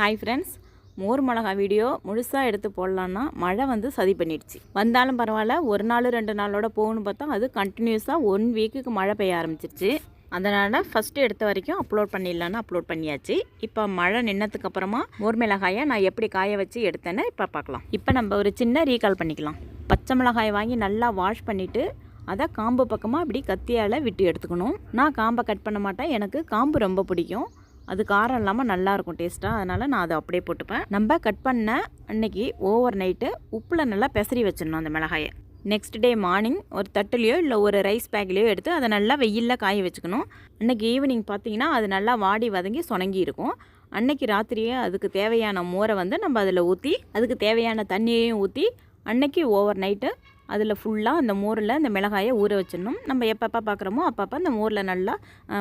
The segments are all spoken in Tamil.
ஹாய் ஃப்ரெண்ட்ஸ் மோர் மிளகா வீடியோ முழுசாக எடுத்து போடலான்னா மழை வந்து சதி பண்ணிடுச்சு. வந்தாலும் பரவாயில்ல ஒரு நாள் ரெண்டு நாளோட போகணும்னு பார்த்தா அது கண்டினியூஸாக ஒன் வீக்குக்கு மழை பெய்ய ஆரம்பிச்சிருச்சு. அதனால் ஃபஸ்ட்டு எடுத்த வரைக்கும் அப்லோட் பண்ணிடலான்னு அப்லோட் பண்ணியாச்சு. இப்போ மழை நின்னதுக்கப்புறமா மோர் மிளகாயை நான் எப்படி காய வச்சு எடுத்தேன்னு இப்போ பார்க்கலாம். இப்போ நம்ம ஒரு சின்ன ரீகால் பண்ணிக்கலாம். பச்சை மிளகாயை வாங்கி நல்லா வாஷ் பண்ணிவிட்டு அதை காம்பு பக்கமாக இப்படி கத்தியால் விட்டு எடுத்துக்கணும். நான் காம்பை கட் பண்ண மாட்டேன் எனக்கு காம்பு ரொம்ப பிடிக்கும். அது காரம் இல்லாமல் நல்லாயிருக்கும் டேஸ்ட்டாக அதனால் நான் அதை அப்படியே போட்டுப்பேன். நம்ம கட் பண்ண அன்னைக்கு ஓவர் நைட்டு உப்பில் நல்லா பெசரி வச்சிடணும் அந்த மிளகாயை. நெக்ஸ்ட் டே மார்னிங் ஒரு தட்டுலையோ இல்லை ஒரு ரைஸ் பேக்லேயோ எடுத்து அதை நல்லா வெயிலில் காய வச்சுக்கணும். அன்றைக்கி ஈவினிங் பார்த்தீங்கன்னா அது நல்லா வாடி வதங்கி சுணங்கி இருக்கும். அன்னைக்கு ராத்திரியே அதுக்கு தேவையான மோரை வந்து நம்ம அதில் ஊற்றி அதுக்கு தேவையான தண்ணியையும் ஊற்றி அன்னைக்கு ஓவர் நைட்டு அதில் ஃபுல்லாக அந்த மோரில் அந்த மிளகாயை ஊற வச்சிடணும். நம்ம எப்பப்போ பார்க்குறோமோ அப்பப்போ அந்த மோரில் நல்லா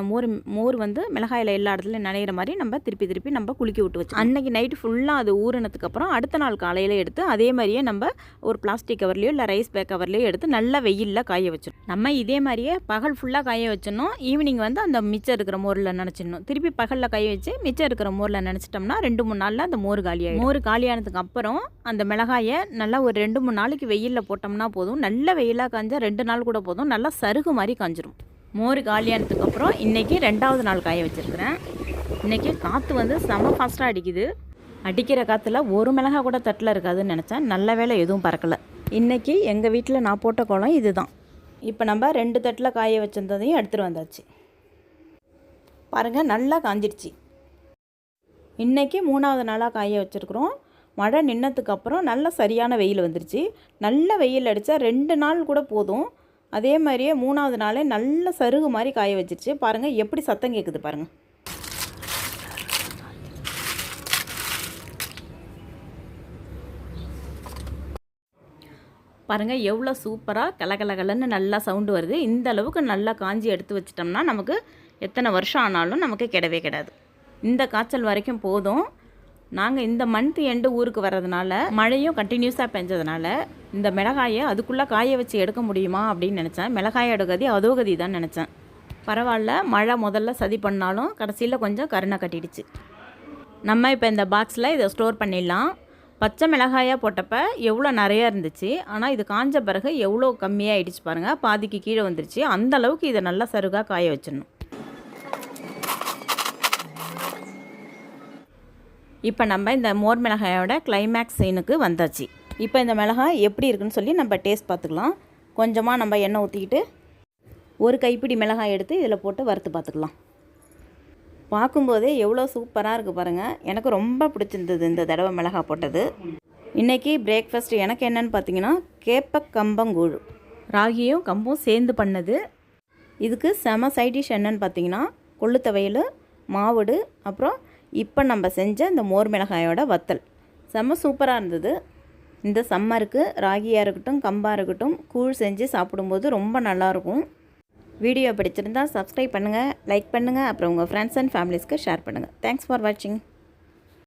மோர் மோர் வந்து மிளகாயில் எல்லா இடத்துலையும் நனைகிற மாதிரி நம்ம திருப்பி திருப்பி நம்ம குளிக்க விட்டு வச்சு அன்றைக்கி நைட்டு ஃபுல்லாக அது ஊறினதுக்கப்புறம் அடுத்த நாள் காலையில் எடுத்து அதே மாதிரியே நம்ம ஒரு பிளாஸ்டிக் கவர்லேயோ இல்லை ரைஸ் பேக் கவர்லேயோ எடுத்து நல்லா வெயிலில் காய வச்சிடணும். நம்ம இதே மாதிரியே பகல் ஃபுல்லாக காய வச்சிடணும். ஈவினிங் வந்து அந்த மிச்சம் இருக்கிற மோரில் நினச்சிடணும். திருப்பி பகலில் காய வச்சு மிச்சம் இருக்கிற மோரில் நினச்சிட்டோம்னா ரெண்டு மூணு நாளில் அந்த மோர் காலியாகிடும் மோர் காலியானதுக்கு அப்புறம் அந்த மிளகாயை நல்லா ஒரு ரெண்டு மூணு நாளைக்கு வெயிலில் போட்டோம்னா போதும். நல்ல வெயிலாக காஞ்சா ரெண்டு நாள் கூட போதும். நல்லா சருகு மாதிரி காஞ்சிரும். மோர் காலியானதுக்கு அப்புறம் இன்றைக்கி ரெண்டாவது நாள் காய வச்சுருக்கிறேன். இன்றைக்கி காற்று வந்து செம ஃபாஸ்ட்டாக அடிக்குது. அடிக்கிற காற்றுல ஒரு மிளகா கூட தட்டில் இருக்காதுன்னு நினச்சேன். நல்ல வேளை எதுவும் பறக்கலை. இன்றைக்கி எங்கள் வீட்டில் நான் போட்ட குளம் இதுதான். இப்போ நம்ம ரெண்டு தட்டில் காய வச்சுருந்ததையும் எடுத்துகிட்டு வந்தாச்சு. பாருங்கள் நல்லா காஞ்சிடுச்சு இன்றைக்கி மூணாவது நாளாக காய வச்சுருக்குறோம். மழை நின்னதுக்கப்புறம் நல்ல சரியான வெயில் வந்துருச்சு. நல்ல வெயில் அடித்தா ரெண்டு நாள் கூட போதும். அதே மாதிரியே மூணாவது நாளே நல்ல சருகு மாதிரி காய வச்சிருச்சு. பாருங்கள் எப்படி சத்தம் கேட்குது பாருங்கள் பாருங்கள் எவ்வளோ சூப்பராக கலகலகலன்னு நல்லா சவுண்டு வருது. இந்த அளவுக்கு நல்லா காஞ்சி எடுத்து வச்சிட்டோம்னா நமக்கு எத்தனை வருஷம் ஆனாலும் நமக்கு கிடவே கிடாது. இந்த காய்ச்சல் வரைக்கும் போதும். நாங்கள் இந்த மந்த் எண்டு ஊருக்கு வர்றதுனால மழையும் கண்டினியூஸாக பெஞ்சதுனால இந்த மிளகாயை அதுக்குள்ளே காய வச்சு எடுக்க முடியுமா அப்படின்னு நினச்சேன். மிளகாயோட கதி அதோ கதி தான் நினச்சேன். பரவாயில்ல மழை முதல்ல சதி பண்ணாலும் கடைசியில் கொஞ்சம் கருணை கட்டிடுச்சு. நம்ம இப்போ இந்த பாக்ஸில் இதை ஸ்டோர் பண்ணிடலாம். பச்சை மிளகாயாக போட்டப்ப எவ்வளோ நிறையா இருந்துச்சு. ஆனால் இது காஞ்ச பிறகு எவ்வளோ கம்மியாக ஆகிடுச்சு பாருங்கள் பாதிக்கு கீழே வந்துருச்சு. அந்த அளவுக்கு இதை நல்லா சருகாக காய வச்சிடணும். இப்போ நம்ம இந்த மோர் மிளகாயோட கிளைமேக்ஸ் சீனுக்கு வந்தாச்சு. இப்போ இந்த மிளகாய் எப்படி இருக்குன்னு சொல்லி நம்ம டேஸ்ட் பார்த்துக்கலாம். கொஞ்சமாக நம்ம எண்ணெய் ஊற்றிக்கிட்டு ஒரு கைப்பிடி மிளகாய் எடுத்து இதில் போட்டு வறுத்து பார்த்துக்கலாம். பார்க்கும்போதே எவ்வளோ சூப்பராக இருக்குது பாருங்கள் எனக்கு ரொம்ப பிடிச்சிருந்தது இந்த தடவை மிளகாய் போட்டது. இன்றைக்கி பிரேக்ஃபாஸ்ட் எனக்கு என்னென்னு பார்த்தீங்கன்னா கேப்பக்கம்பங்கூழ். ராகியும் கம்பும் சேர்ந்து பண்ணது. இதுக்கு செம சைடிஷ் என்னென்னு என்னன்னு பார்த்தீங்கன்னா கொள்ளுத்தவையில் மாவுடு அப்புறம் இப்போ நம்ம செஞ்ச இந்த மோர் மிளகாயோட வத்தல். செம்ம சூப்பராக இருந்தது. இந்த சம்மருக்கு ராகியாக இருக்கட்டும் கம்பாக இருக்கட்டும் கூழ் செஞ்சு சாப்பிடும்போது ரொம்ப நல்லாயிருக்கும் வீடியோ பிடிச்சிருந்தால் சப்ஸ்கிரைப் பண்ணுங்கள் லைக் பண்ணுங்கள் அப்புறம் உங்கள் ஃப்ரெண்ட்ஸ் அண்ட் ஃபேமிலிஸ்க்கு ஷேர் பண்ணுங்கள் தேங்க்ஸ் ஃபார் வாட்சிங்